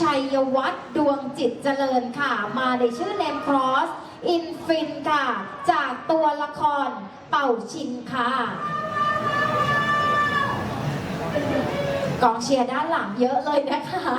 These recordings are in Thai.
ชัยวัฒน์ดวงจิตเจริญค่ะ มาในชื่อเนมครอส อินฟินค่ะ จากตัวละครเป่าชินค่ะ กองเชียร์ด้านหลังเยอะเลยนะคะ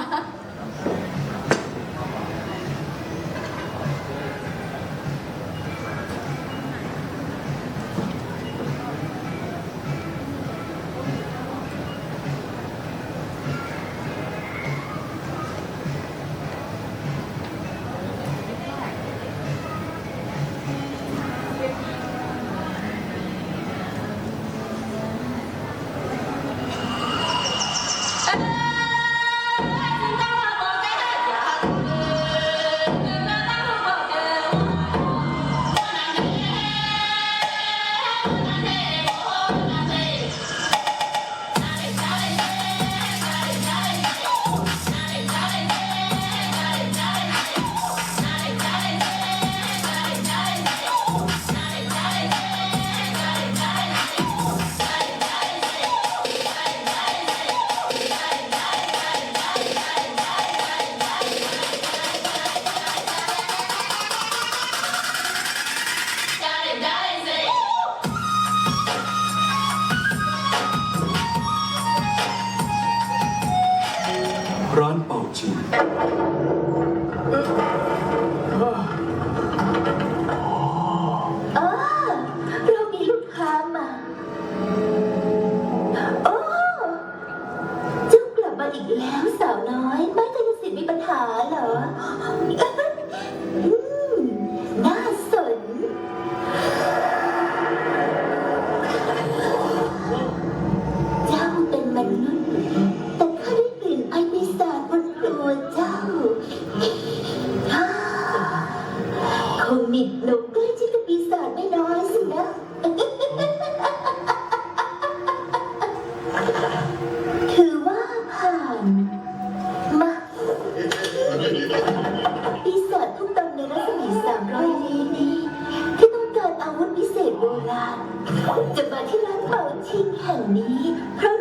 จะมาที่ร้านเป่าชิงแห่งนี้ เพราะ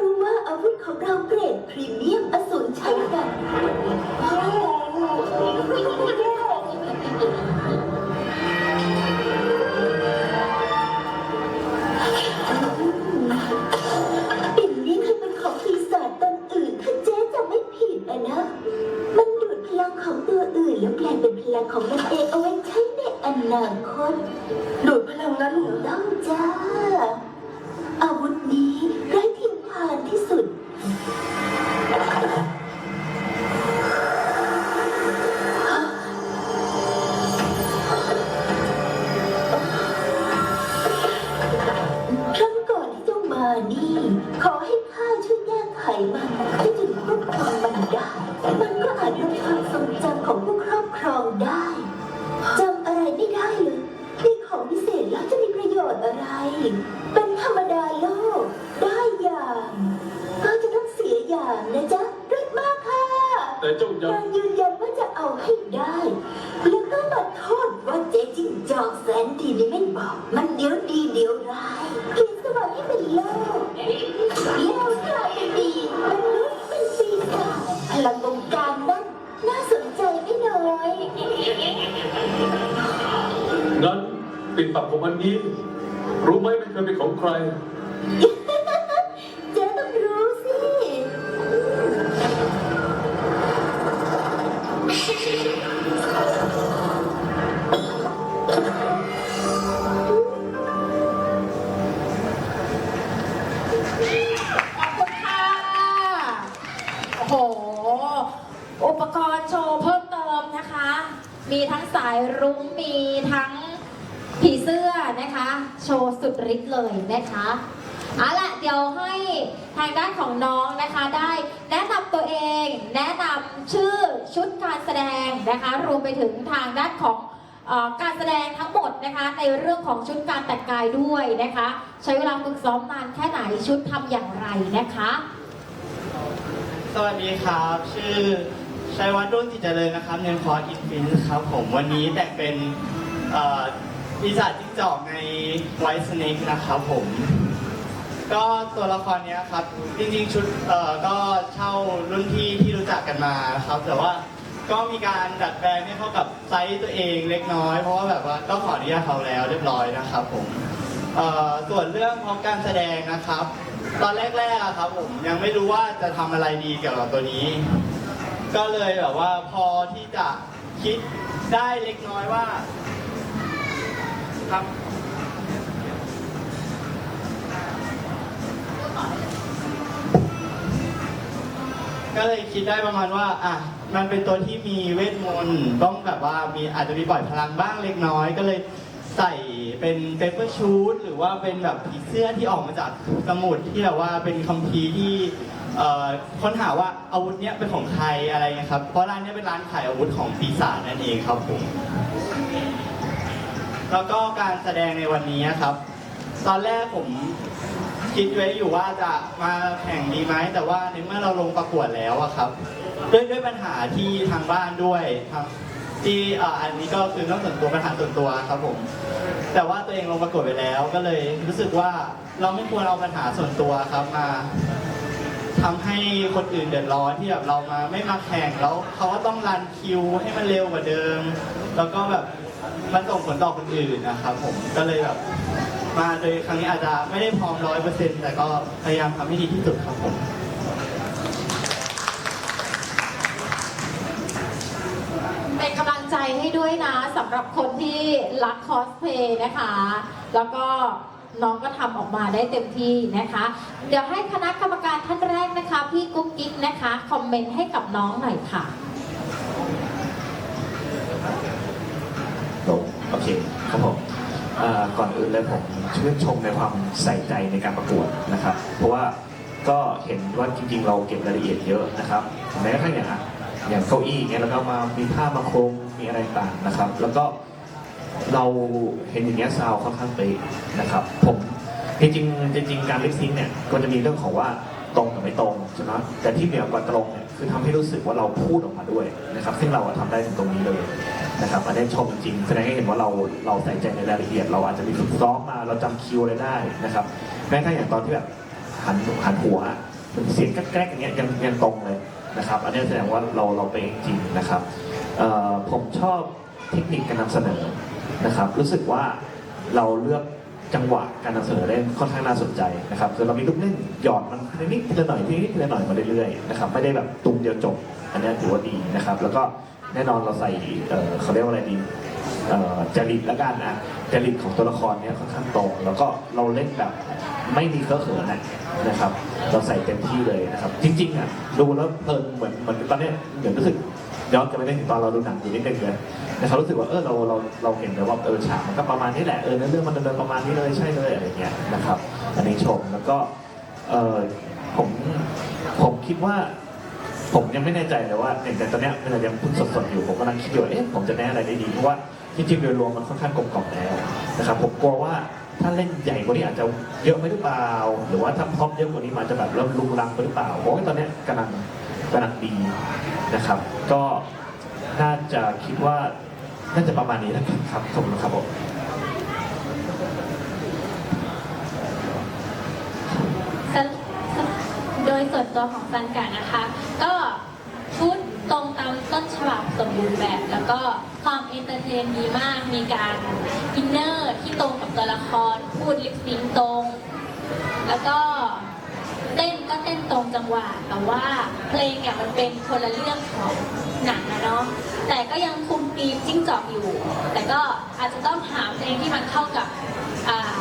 ยังยืนยันว่าจะเอาให้ได้ แล้วก็มาโทษว่าเจ๊จิ้งจอกแสนดีนี่ไม่บอก มันเดี๋ยวดีเดี๋ยวร้ายเปลี่ยนสวัสดิ์ให้เป็นโลกแล้วกลายเป็นดีมนุษย์เป็นปีศาจพลังวงการนั้นน่าสนใจไม่น้อยงั้นปิดปากของมันนี้ รู้ไหมไม่เคยเป็นของใคร โอ้โห อุปกรณ์โชว์เพิ่มเติมนะคะ มีทั้งสายรุ้ง มีทั้งผีเสื้อนะคะ โชว์สุดฤทธิ์เลยนะคะเอาละเดี๋ยวให้ทางด้านของน้องนะคะได้แนะนำตัวเอง แนะนำชื่อชุดการแสดงนะคะ รวมไปถึงทางด้านของอการแสดงทั้งหมดนะคะในเรื่องของชุดการแต่งกายด้วยนะคะ ใช้เวลาฝึกซ้อมนานแค่ไหนชุดทำอย่างไรนะคะ สวัสดีครับ ชื่อชัยวัฒน์รุ่งจิตเจริญนะครับเนคอร์สอินฟินครับผมวันนี้แต่งเป็นเอ่อปีศาจจิ้งจอกในไวท์สเนกนะครับผม ก็ตัวละครเนี้ยครับ จริงๆชุดเอ่อก็เช่ารุ่นพี่ที่รู้จักกันมาครับ แต่ว่าก็มีการดัดแปลงให้เข้ากับไซส์ตัวเองเล็กน้อย เพราะว่าแบบว่าก็ขออนุญาตเขาแล้วเรียบร้อยนะครับผม เอ่อส่วนเรื่องของการแสดงนะครับ ตอนแรกๆอะครับผมยังไม่รู้ว่าจะทำอะไรดีเกี่ยวกับตัวนี้ ก็เลยแบบว่าพอที่จะคิดได้เล็กน้อยว่าครับ ก็เลยคิดได้ประมาณว่า อะ มันเป็นตัวที่มีเวทมนต์ ต้องแบบว่ามีอาจจะมีปล่อยพลังบ้างเล็กน้อย ก็เลย ใส่เป็นเปเปอร์ชูดหรือว่าเป็นแบบผีเสื้อที่ออกมาจากสมุดที่แบบว่าเป็นคัมภีร์ที่เอ่อค้นหาว่าอาวุธเนี้ยเป็นของใครอะไรเงี้ยครับ เพราะร้านเนี้ยเป็นร้านขายอาวุธของปีศาจนั่นเองครับผมแล้วก็การแสดงในวันนี้ครับ ตอนแรกผมคิดไว้อยู่ว่าจะมาแข่งดีไหมแต่ว่าในเมื่อเราลงประกวดแล้วอะครับ ด้วยด้วยปัญหาที่ทางบ้านด้วยทาง ที่อ่าอันนี้ก็คือเรื่องส่วนตัวปัญหาส่วนตัวครับผม แต่ว่าตัวเองลงประกวดไปแล้ว ก็เลยรู้สึกว่าเราไม่ควรเอาปัญหาส่วนตัวครับมาทำให้คนอื่นเดือดร้อนที่แบบเรามาไม่มาแข่งแล้วเขาก็ต้องรันคิวให้มันเร็วกว่าเดิม แล้วก็แบบมันส่งผลต่อคนอื่นนะครับผมก็เลยแบบมาโดยครั้งนี้อาจจะไม่ได้พร้อมร้อยเปอร์เซ็นต์แต่ก็พยายามทำให้ดีที่สุดครับผม เป็นกำลังใจให้ด้วยนะสำ หรับคนที่รักคอสเพลย์นะคะ แล้วก็น้องก็ทำออกมาได้เต็มที่นะคะ เดี๋ยวให้คณะกรรมการท่านแรกนะคะ พี่กุ๊กกิ๊กนะคะ คอมเมนต์ให้กับน้องหน่อยค่ะโอเคครับผมก่อนอื่นเลยผมชื่นชมในความใส่ใจในการประกวดนะครับ เพราะว่าก็เห็นว่าจริงๆ เราเก็บรายละเอียดเยอะนะครับแม้กระทั่งอย่าง อย่างเก้าอี้เนี่ยแล้วก็มามีผ้ามาโครงมีอะไรต่างนะครับ แล้วก็เราเห็นอย่างเงี้ยซาวค่อนข้างเป๊ะนะครับ ผมจริงๆจริงๆการลิปซิงเนี่ยก็จะมีเรื่องของว่าตรงกับไม่ตรงใช่ไหมแต่ที่เหนือกว่าตรงเนี่ยคือทำให้รู้สึกว่าเราพูดออกมาด้วยนะครับ ซึ่งเราอะทำได้ถึงตรงนี้เลยนะครับอันนี้ชมจริงแสดงให้เห็นว่าเราเราใส่ใจในรายละเอียด เราอาจจะมีฝึกซ้อมมาเราจำคิวอะไรได้นะครับแม้กระทั่งอย่างตอนที่แบบหันหันหัวมันเสียงแกรกๆอย่างเงี้ยยังยังตรงเลย นะครับ อันนี้แสดงว่าเราเราเป็นจริงนะครับผมชอบเทคนิคการนำเสนอนะครับ รู้สึกว่าเราเลือกจังหวะการนำเสนอได้ค่อนข้างน่าสนใจนะครับคือเรามีลูกเล่นหยอดมันทีนิดทีละหน่อยทีนิดทีละหน่อยมาเรื่อยๆนะครับไม่ได้แบบตุ้มเดียวจบ อันนี้ถือว่าดีนะครับ แล้วก็แน่นอนเราใส่เขาเรียกว่าอะไรดีจริตละกันนะ จริตของตัวละครเนี้ยค่อนข้างตรงแล้วก็เราเล่นแบบไม่มีเคอะเขินนะนะครับ เราใส่เต็มที่เลยนะครับ จริงๆอะดูแล้วเพลินเหมือนเหมือนตอนเนี้ยเหมือนรู้สึกย้อนกลับไปได้ถึงตอนเราดูหนังอยู่นิดนึงเลยนะครับรู้สึกว่าเออเราเราเราเห็นเลยว่าเออฉากมันก็ประมาณนี้แหละเออเนื้อเรื่องมันดำเนินประมาณนี้เลยใช่เลยอะไรเงี้ยนะครับ อันนี้ชมแล้วก็เออผมผมคิดว่าผมยังไม่แน่ใจเลยว่าเนี่ยแต่ตอนเนี้ยมันยังพิ่งสดๆอยู่ผมกำลังคิดอยู่ว่าเอ๊ะผมจะแนะอะไรได้ดีเพราะว่า จริงโดยรวมมันค่อนข้างกลมกล่อมแล้วนะครับผมกลัวว่าถ้าเล่นใหญ่กว่านี้อาจจะเยอะไปหรือเปล่า หรือว่าถ้าพร้อมเยอะกว่านี้มันจะแบบเริ่มลุงลังไปหรือเปล่าเพราะว่าตอนนี้กำลังกำลังดีนะครับ ก็น่าจะคิดว่าน่าจะประมาณนี้แล้วกันครับขอบคุณครับผมโดยส่วนตัวของซันกะนะคะ ก็พูดตรงตามต้นฉบับสมบูรณ์แบบแล้วก็ ความเอนเตอร์เทนดีมาก มีการอินเนอร์ที่ตรงกับตัวละคร พูดลิปซิงตรง แล้วก็เต้นก็เต้นตรงจังหวะ แต่ว่าเพลงเนี่ยมันเป็นคนละเรื่องของหนังนะเนาะ แต่ก็ยังคุมธีมจิ้งจอกอยู่ แต่ก็อาจจะต้องหาเพลงที่มันเข้ากับอ่า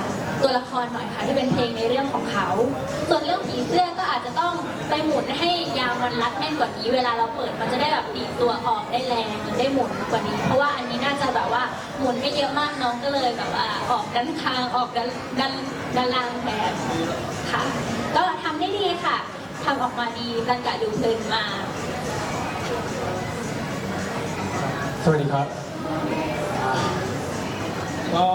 ตัวละครหน่อยค่ะที่เป็นเพลงในเรื่องของเขา ส่วนเรื่องผีเสื้อก็อาจจะต้องไปหมุนให้ยางมันรัดแน่นกว่านี้ เวลาเราเปิดมันจะได้แบบดีดตัวออกได้แรงได้หมุนกว่านี้ เพราะว่าอันนี้น่าจะแบบว่าหมุนไม่เยอะมากน้องก็เลยแบบว่าออกด้านข้างออกด้านด้านด้านล่างแทนค่ะ ก็ทำได้ดีค่ะทำออกมาดีรันกะดูเพลินมา สวัสดีครับก็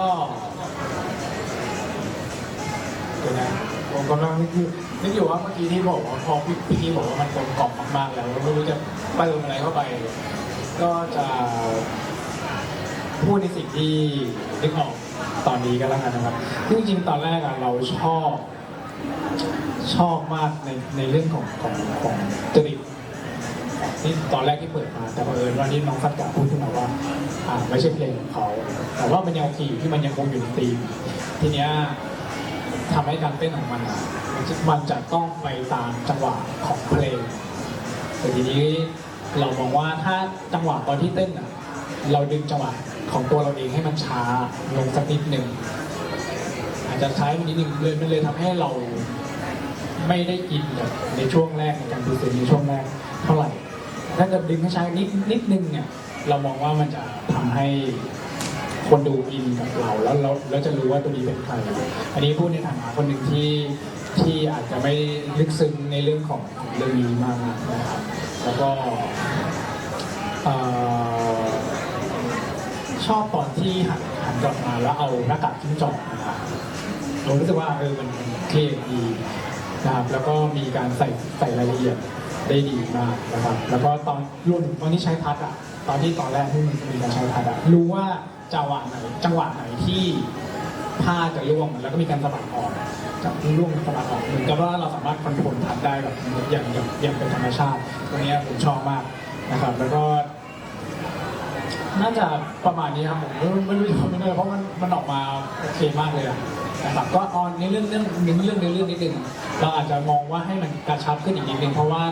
เดี๋ยนะผมกำลังนึกอยู่นึกอยู่ว่าเมื่อกี้ที่บอกว่าพอพี่พี่บอกว่ามันกลมกล่อมมากๆแล้วไม่รู้จะเติมอะไรเข้าไป ก็จะพูดในสิ่งที่นึกออกตอนนี้ก็แล้วกันนะครับซึ่จริงๆตอนแรกอะเราชอบชอบมากในในเรื่องของของของจริตนี่ตอนแรกที่เปิดมา แต่บังเอิญว่าที่น้องสักกะพูดขึ้นมาว่าอ่าไม่ใช่เพลงของเขา แต่ว่ามันยังโอเคอยู่ที่มันยังคงอยู่ในธีมทีเนี้ย ทำให้การเต้นของมันมันจะต้องไปตามจังหวะของเพลงแต่ทีนี้เรามองว่าถ้าจังหวะตอนที่เต้นอะเราดึงจังหวะของตัวเราเองให้มันช้าลงสักนิดหนึ่งอาจจะใช้นิดหนึ่งเลยมันเลยทำให้เราไม่ได้อินแบบในช่วงแรกในการดูเซนในช่วงแรกเท่าไหร่ ถ้าเกิดดึงให้ช้านิดนิดนึงเนี่ยเรามองว่ามันจะทำให้ คนดูอินกับเราแล้วแล้วแล้วจะรู้ว่าตัวนี้เป็นใคร อันนี้พูดในฐานะคนหนึ่งที่ที่อาจจะไม่ลึกซึ้งในเรื่องของเรื่องนี้มากนะครับแล้วก็ชอบตอนที่หันหันกลับมาแล้วเอาหน้ากากจิ้งจอกนะครับเรารู้สึกว่าเออมันเท่ดี นะครับแล้วก็มีการใส่ใส่รายละเอียดได้ดีมากนะครับ แล้วก็ตอนรวมถึงตอนที่ใช้พัดอะตอนที่ตอนแรกที่มันมีการใช้พัดอะรู้ว่าจังหวะไหนจังหวะไหนที่ผ้าจะร่วงแล้วก็มีการสะบัดออกจากร่วงสะบัดออกเหมือนกับว่าเราสามารถคอนโทรลพัดได้แบบอย่างอย่างอย่างเป็นธรรมชาติตรงนี้ผมชอบมากนะครับ แล้วก็ น่าจะประมาณนี้ครับผมไม่ไม่รู้จะทำยังไงเพราะมันมันออกมาโอเคมากเลยอะนะครับก็ออนในเรื่องเรื่องเรื่องเรื่องเรื่องนิดนึงเราอาจจะมองว่าให้มันกระชับขึ้นอีกนิดนึงเพราะว่า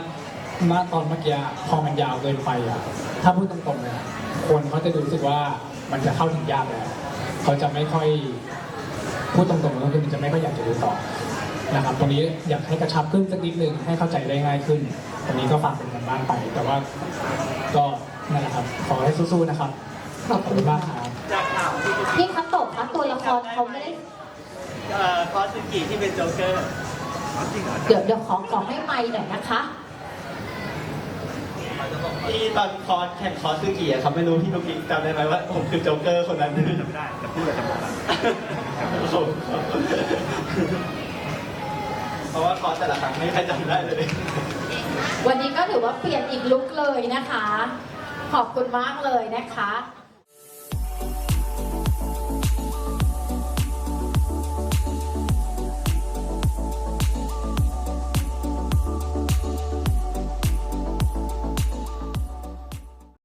ณตอนเมื่อกี้พอมันยาวเกินไปอะถ้าพูดตรงๆเลยอะคนเขาจะรู้สึกว่ามันจะเข้าถึงยากแล้วเขาจะไม่ค่อยพูดตรงๆก็คือมันจะไม่ค่อยอยากจะดูต่อนะครับตรงนี้อยากให้กระชับขึ้นสักนิดนึงให้เข้าใจได้ง่ายขึ้นตรงนี้ก็ฝากเป็นกันบ้านไป แต่ว่าก็ นั่นแหละครับ ขอให้สู้ๆนะครับ ขอบคุณมากครับ จากข่าวที่พี่คัตโตะคะตัวละครเขาไม่ได้ เอ่อคอสกิที่เป็นโจ๊กเกอร์เดี๋ยวเดี๋ยวขอขอให้ไมค์หน่อยนะคะ ที่ตอนคอร์สแข่งคอสซึกิอะครับไม่รู้พี่นุ๊กนิกจำได้ไหมว่าผมคือโจ๊กเกอร์คนนั้นจำไม่ได้แต่พูดแต่จำไม่ได้เพราะว่าคอร์สแต่ละครั้งไม่มีใครจำได้เลย วันนี้ก็ถือว่าเปลี่ยนอีกลุคเลยนะคะข อบคุณมากเลยนะคะ